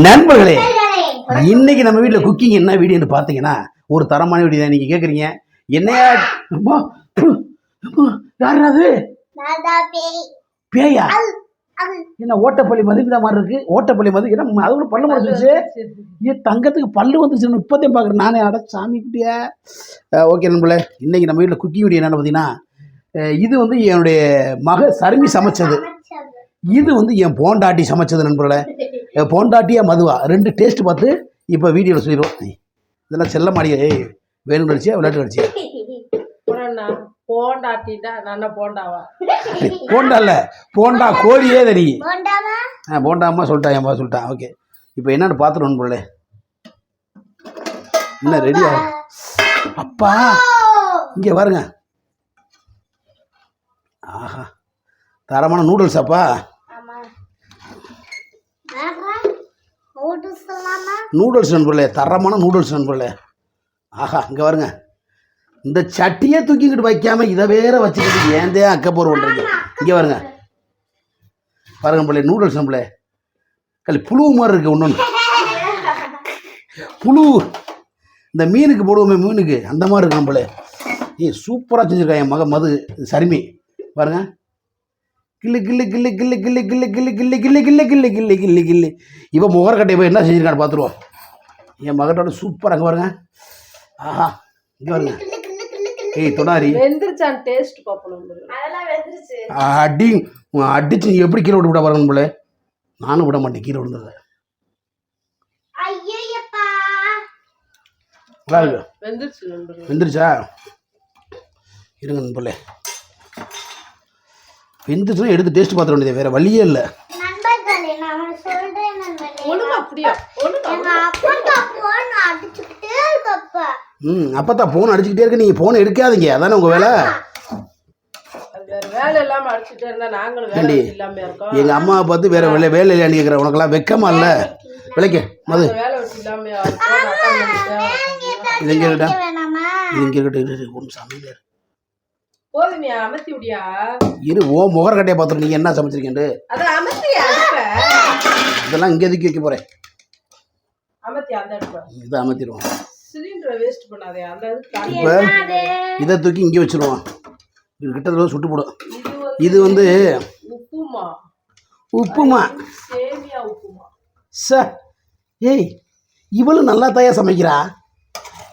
நண்பர்களே இன்னைக்கு நம்ம வீட்டில் குக்கிங் என்ன வீடியோன்னு பார்த்தீங்கன்னா ஒரு தரமான வீடியோ தான் நீங்கள் கேட்குறீங்க என்னையா அம்மா, அம்மா, யாருடா அது? பேயா? என்ன ஓட்டப்பள்ளி மதுக்கு மாதிரி இருக்கு? ஓட்டப்பள்ளி மது என்ன அது கூட பல்லு முடிச்சிருச்சு ஏன் தங்கத்துக்கு பல்லு வந்துச்சுன்னு இப்போதையும் பார்க்குறேன் நானே அட சாமி குட்டியா? ஓகே நண்பர்களே இன்னைக்கு நம்ம வீட்டில் குக்கிங் வீடியோ என்னென்னு பார்த்தீங்கன்னா இது வந்து என்னுடைய மக சருமி சமைச்சது. இது வந்து என் போண்டாட்டி சமைச்சது நண்பர்களே. என் போண்டாட்டியா மதுவா? ரெண்டு டேஸ்ட் பார்த்து இப்போ வீடியோவில் சொல்லிடுவோம். இதெல்லாம் செல்ல மாடியே ஏய் வேணும் அடிச்சியா விளையாட்டு போண்டாவா? போண்டா இல்லை போண்டா கோழியே தனி ஆ போண்டாமா சொல்லிட்டான் ஏன்பா சொல்லிட்டான் ஓகே. இப்போ என்னன்னு பார்த்துட்டு நண்பர்களே. என்ன ரெடியா அப்பா இங்கே பாருங்க. ஆஹா தரமான நூடுல்ஸ் அப்பா. நூடுல்ஸ் நண்பர்களே தரமான நூடுல்ஸ் நண்பர்களே. ஆஹா இங்கே பாருங்க. இந்த சட்டியே தூக்கிக்கிட்டு வைக்காம இதை வேற வச்சுக்கிட்டு ஏந்தே அக்கப்போர் பண்ணுறீங்க இங்கே பாருங்க. பாருங்க பிள்ளை நூடுல்ஸ் நம்மளே கல் புழு மாதிரி இருக்கு ஒன்று புழு. இந்த மீனுக்கு போடுவோமே மீனுக்கு. அந்த மாதிரி இருக்கு நம்மளே ஏய் சூப்பராக செஞ்சுருக்கா என் மக மது சரிமி. பாருங்க. கில்லு கில்லு கில்லு கில்லு கில்லு கில்லு கில்லு கில்லு கில்லு கில்லு கில்லு கில்லு கில்லு கில்லு இவன் முகர்கட்டை போய் என்ன செஞ்சிருக்கான்னு பார்த்துருவோம் என் மகட்டோட சூப்பராக அங்கே பாருங்க ஆஹா இங்கே பாருங்க ஏய் தொடாரி வெந்திருச்சான் டேஸ்ட் பார்ப்போம் அதெல்லாம் வெந்திருச்சு அடி அடிச்சு நீ எப்படி கீழே விட்டு விட பாருங்க நம்மளே நானும் விட மாட்டேன் கீழே விழுந்துடுறேன் வெந்திருச்சு இருங்க நண்பர்களே வெந்துச்சுன்னா எடுத்து டேஸ்ட் பார்த்துட வேண்டியது வேறு வழியே இல்லை. ம் அப்போ தான் அடிச்சுக்கிட்டே இருக்கு நீங்கள் ஃபோன் எடுக்காதீங்க. அதானே உங்கள் வேலை? ஏண்டி எங்கள் அம்மாவை பார்த்து வேற வேலை வேலை இல்லையான்னு கேட்குற உனக்கெல்லாம் வெக்கமா இல்லை? விளைக்க மது. இது இங்கே இருக்கட்டும் அமர்த்தி விடியா? இரு ஓ முகரக்கட்டையை பார்த்துட்டு என்ன சமைச்சிருக்கேன்ட்டு அதான் அமர்த்தியா அடுப்ப? இதெல்லாம் இங்கே எதுக்கி வைக்க போகிறேன் அமர்த்தி அந்த அடுப்ப? இதை அமர்த்திடுவோம். சிலிண்டரை வேஸ்ட் பண்ணாதே அந்த இதுக்கு தண்ணி. இப்போ இதை தூக்கி இங்கே வச்சிருவோம். இது கிட்டத்தட்ட சுட்டு போடும். இது வந்து உப்புமா. உப்புமா. சேமியா உப்புமா. ச ஏய் இவளும் நல்லா தாயா சமைக்கிறா.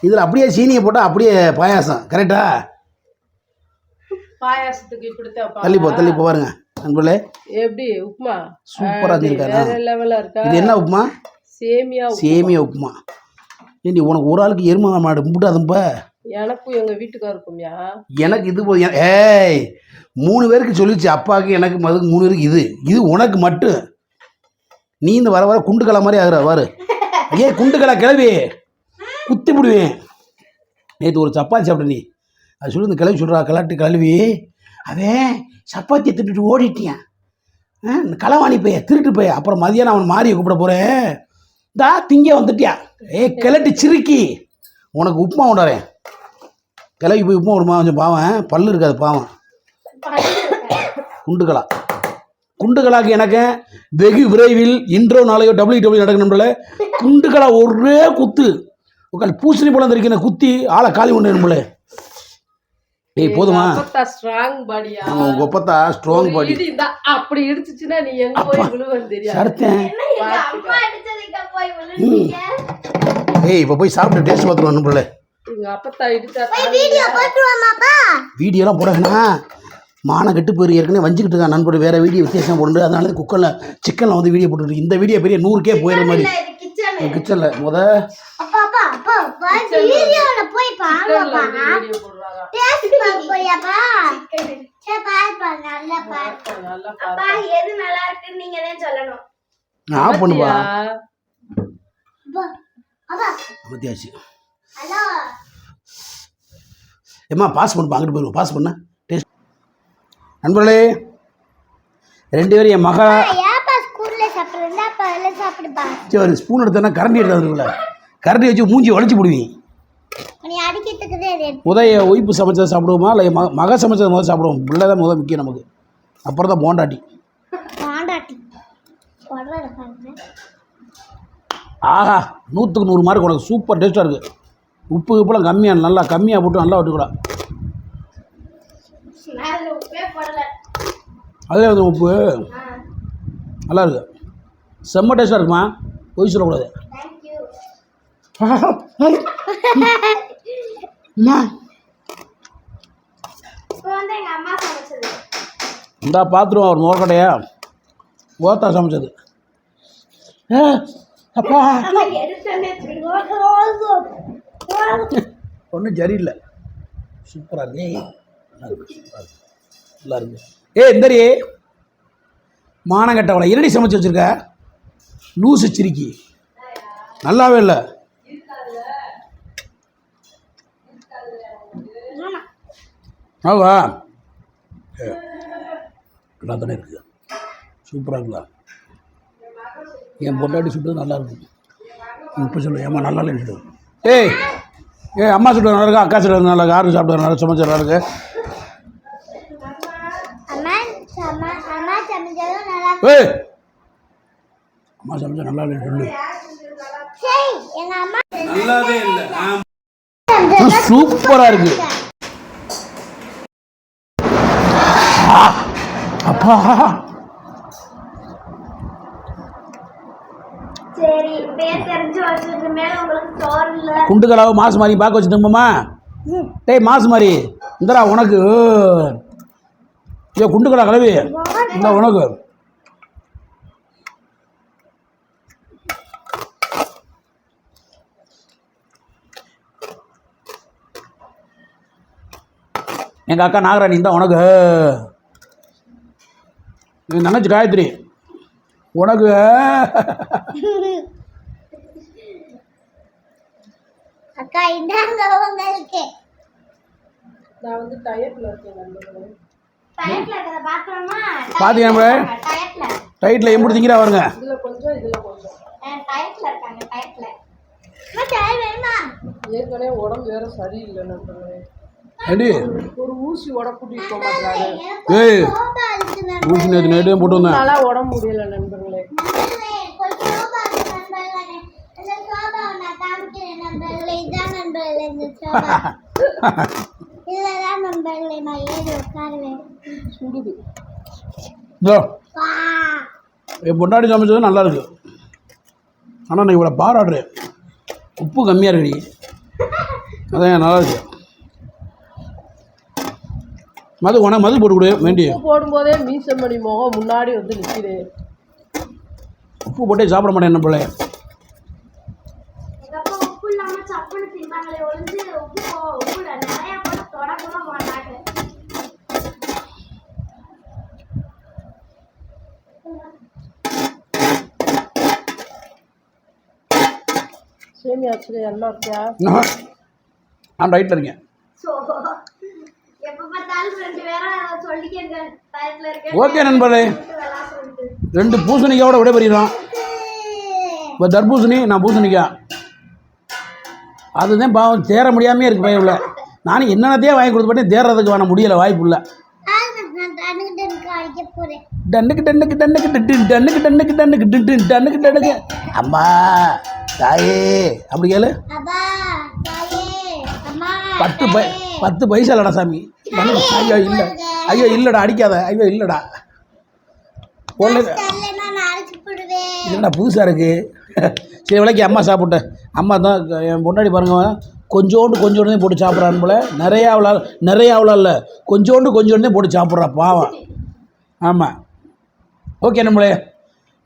இதில் அப்படியே சீனியை போட்டால் அப்படியே பாயாசம் கரெக்டா பாயாசத்துக்கு வைப்பாங்க. தள்ளி போ தள்ளி போ பாருங்க. நண்பர்களே எப்படி? உப்புமா? சூப்பரா இருக்கா? இது என்ன உப்புமா? சேமியா உப்புமா. சேமியா உப்புமா. ஏண்டி உனக்கு ஒரு ஆளுக்கு எருமை மாடு முட்டாதும்ப எனக்கும் எங்க வீட்டுக்காருக்கும்யா. எனக்கு இது ஏய் மூணு பேருக்கு சொல்லிச்சு அப்பாவுக்கு எனக்கு மதுக்கு மூணு பேருக்கு இது. இது உனக்கு மட்டும். நீ இந்த வர வர குண்டுக்கலை மாதிரி ஆகுற வாரு ஏன் குண்டுக்கலை கிளவி. குத்தி விடுவேன் நேற்று ஒரு சப்பாத்தி சாப்பிட்ட நீ. அது சொல்லி இந்த கிளவி சொல்கிறா கிளாட்டு கழுவி. அவன் சப்பாத்தியை திட்டுட்டு ஓடிட்டியான் ஆ, களவாணி பைய திருட்டு பைய. அப்புறம் மதியானம் அவன் மாறியை கூப்பிட போகிறேன் தா திங்க வந்துட்டியா? ஏ கிளட்டு சிறுக்கி. உனக்கு உப்புமா கொண்டாரேன் கிளவி போய் உப்புமா விடுமா கொஞ்சம் பாவன் பல்லு இருக்காது பாவம். குண்டுகளா. குண்டுகளாக்கு எனக்கு வெகு விரைவில் இன்றோ நாளையோ டபிள்யூ டபிள்யூ நடக்கணும்ல. குண்டுகளா ஒரே குத்து. உட்காந்து பூசணி பழம் தெரிக்கிற குத்தி ஆளை காலி கொண்டு நம்மள ஏய் போதுமா? ஸ்ட்ராங் பாடியா உங்க ஒப்பத்தா ஸ்ட்ராங் பாடி இந்த அப்படி இடிச்சுச்சுன்னா நீ எங்க போய் விழுவன்னு தெரியாது. சரத்தேன் போய் ஏய் இப்போ போய் சாப்பிட்டு டேஸ்ட் பார்த்துருவோம் நம்மள எங்க அப்பத்தா இடிச்சா வீடியோ போட்டுருவாமாப்பா? வீடியோலாம் போட வேணாம் மானம் கெட்டு போயிரு. ஏற்கனவே வஞ்சிக்கிட்டு இருக்கான் நண்பர். வேற வீடியோ வித்தியாசம் போட்டு அதனால குக்கரில் சிக்கனில் வந்து வீடியோ போட்டுருக்கு இந்த வீடியோ பெரிய நூறுக்கே போயிடுற மாதிரி. இது கிச்சன் கிச்சனில் முத. அப்பா அப்பா அப்பா அப்பா வீடியோல போய் நான் பண்ணுவா? அமத்தியாச்சு ஏம்மா பாஸ் பண்ணுப்பா அங்கிட்டு போயிடுவோம் பாஸ் பண்ண. டேஸ்ட். நண்பர்களே ரெண்டு பேரும் என் மகா சரி ஸ்பூன் எடுத்தோன்னா கரண்டி எடுத்து கரண்டி வச்சு மூஞ்சி உடச்சி போடுவீங்க. என் ஒய்ஃபு சமைச்சதை சாப்பிடுவோமா? இல்லை மக மக சமைச்சதை முதல் சாப்பிடுவோம். பிள்ளை தான் முதல் முக்கியம் நமக்கு. அப்புறம் தான் போண்டாட்டி. ஆஹா நூற்றுக்கு நூறு மார்க் உனக்கு. சூப்பர் டேஸ்ட்டாக இருக்குது உப்பு உப்புலாம் கம்மியாக நல்லா கம்மியாக போட்டு நல்லா விட்டுக்கூடா அதே வந்து உப்பு நல்லா இருக்கு. செம்ம டேஸ்ட்டாக இருக்குமா? பொய் சொல்லக்கூடாது. அம்மா. இப்போ வந்து எங்க அம்மா சமைச்சது. இந்தா பார்த்துருவோம் அவர் மோர்க்கடையா ஓத்தா சமைச்சது. ஏ அப்பா. ஒன்றும் சரியில்லை. சூப்பராக இருக்கு. ஏய், நல்லா இருக்கு சூப்பராக இருக்கு. நல்லா இருக்கு. ஏ இந்தரி. மானங்கட்டவளை என்னடி சமைச்சு வச்சிருக்க? லூசு சிரிக்கி. நல்லாவே இல்லை. ஆவா ஏ, நல்லா தானே இருக்குது சூப்பராக இருக்குல்ல என் பொண்டாட்டி சுட்டது நல்லா இருக்கு. இப்போ சொல்லு ஏம்மா நல்லா இல்லைன்னு சொல்லு. ஏய் ஏய் அம்மா சுட்டு நல்லா இருக்கா? அக்கா சுட்டு நல்லா இருக்கு? யாரும் சாப்பிட்டு நல்லா சமைச்சு நல்லா இருக்கு? அம்மா சம அம்மா சமைச்சதும் நல்லா ஏய் அம்மா சமைச்சா நல்லா இல்லைன்னு சொல்லு. சரி எங்க அம்மா நல்லாவே இல்லை. சூப்பராக இருக்கு. அப்பா. குண்டுகளாவை மாசு மாதிரி பார்க்க வச்சு திரும்பமா டேய் மாசு மாதிரி இந்தடா உனக்கு. ஏ குண்டுகளா கிளவி இந்த உனக்கு. எங்கள் அக்கா நாகராணி இந்த உனக்கு. நீ நினச்சி காயத்ரி. உனக்கு. அக்கா இந்தாங்க உங்களுக்கு. நான் வந்து டயட்ல இருக்கேன் பாத்தீங்க டைட்டில் எப்படி திங்கிறா வருங்க இதுல கொஞ்சம் இதுல கொஞ்சம். இருக்காங்க ஏற்கனவே உடம்பு வேற சரியில்லை நண்பர்களே. ஏடி ஒரு ஊசி உடம்பு கூட்டிட்டு போக மாட்டாரு ஏய் ஊசி நேற்று போட்டு வந்தேன். உடம்பு முடியல நண்பர்களே. என் பொண்டாட்டி சமைச்சது நல்லா இருக்கு. ஆனால் நான் இவ்வளோ பாராடுறேன் உப்பு கம்மியாக இருக்குடி. அதான் நல்லா இருக்கு. மது உனக்கு மது போட்டு கொடு வேண்டி உப்பு போடும்போதே மீசமணி முகம் முன்னாடி வந்து நிக்குது. உப்பு போட்டே சாப்பிட மாட்டேன் என்ன பிள்ளை சேமியா வச்சுக்க எல்லாம் இருக்கியா நான் நான் ரைட்டில் இருக்கேன் சோ எப்ப பார்த்தாலும் ரெண்டு பேரும் சொல்லிக்கிறேன் டயட்ல இருக்கேன் ஓகே நண்பர்களே ரெண்டு பூசணிக்காயோட விட பெரியதான் இப்போ தர்பூசணி நான் பூசணிக்காய் அதுதான் பாவம் தேர முடியாமே இருக்கு பயவில் நானும் என்னென்னத்தையே வாங்கி கொடுத்து பண்ணி தேர்றதுக்கு வேணாம் முடியலை வாய்ப்பு இல்லை. டன்னுக்கு டன்னுக்கு டன்னுக்கு டிட்டு டன்னுக்கு டன்னுக்கு டன்னுக்கு டிட்டு டன்னுக்கு டன்னுக்கு. அம்மா தாயே அப்படி கேளு. பத்து பை பத்து பைசா இல்லடா சாமி ஐயோ இல்லை. ஐயோ இல்லைடா அடிக்காத. ஐயோ இல்லைடா. ஒன்று இல்லைடா புதுசாக இருக்குது சரி விலைக்கு அம்மா சாப்பிட்டேன் அம்மா தான் என் பொண்டாடி பாருங்க கொஞ்சோண்டு கொஞ்சோண்டு போட்டு சாப்பிட்றான்னு போல. நிறையா அவ்வளோ நிறையா அவ்வளோ இல்லை. கொஞ்சோண்டு கொஞ்சோண்டு போட்டு சாப்பிட்றா பாவம். ஆமாம் ஓகே நம்மளே.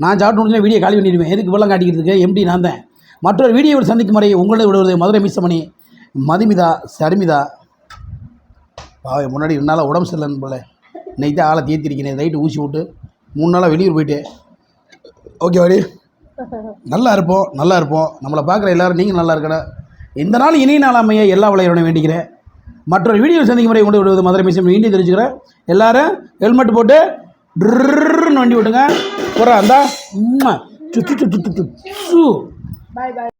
நான் சாப்பிட்டு முடிஞ்சா வீடியோ காலி பண்ணிடுவேன். எதுக்கு வெள்ளம் காட்டிக்கிறதுக்கு எம்டி நான் தான். மற்றொரு வீடியோவில் சந்திக்கும் வரை உங்களோட விடுவது மதுரை மிஸ்ஸமணி மதுமிதா சரிமிதா. முன்னாடி ரெண்டு நாளாக உடம்பு சரியில்லைன்னு போல. இன்னைக்கு தான் ஆளை தேத்திருக்கிறேன் நைட்டு ஊசி விட்டு மூணு நாளாக வெளியூர் போயிட்டேன். ஓகே வாடி. நல்லா இருப்போம் நல்லா இருப்போம். நம்மளை பார்க்குற எல்லாரும் நீங்கள் நல்லா இருக்கணும் இந்த நாள் இனி நாள் எல்லா விளையாட வேண்டிக்கிறேன். மற்றொரு வீடியோ சந்திக்கும் முறை கொண்டு விடுவது மதுரை மிஷன் இந்திய தெரிஞ்சுக்கிறேன். எல்லாரும் ஹெல்மெட் போட்டு ட்ருன்னு வண்டி விட்டுங்க போகிறா அந்தா சுற்றி சுற்றி சுற்றி சு பாய் பாய்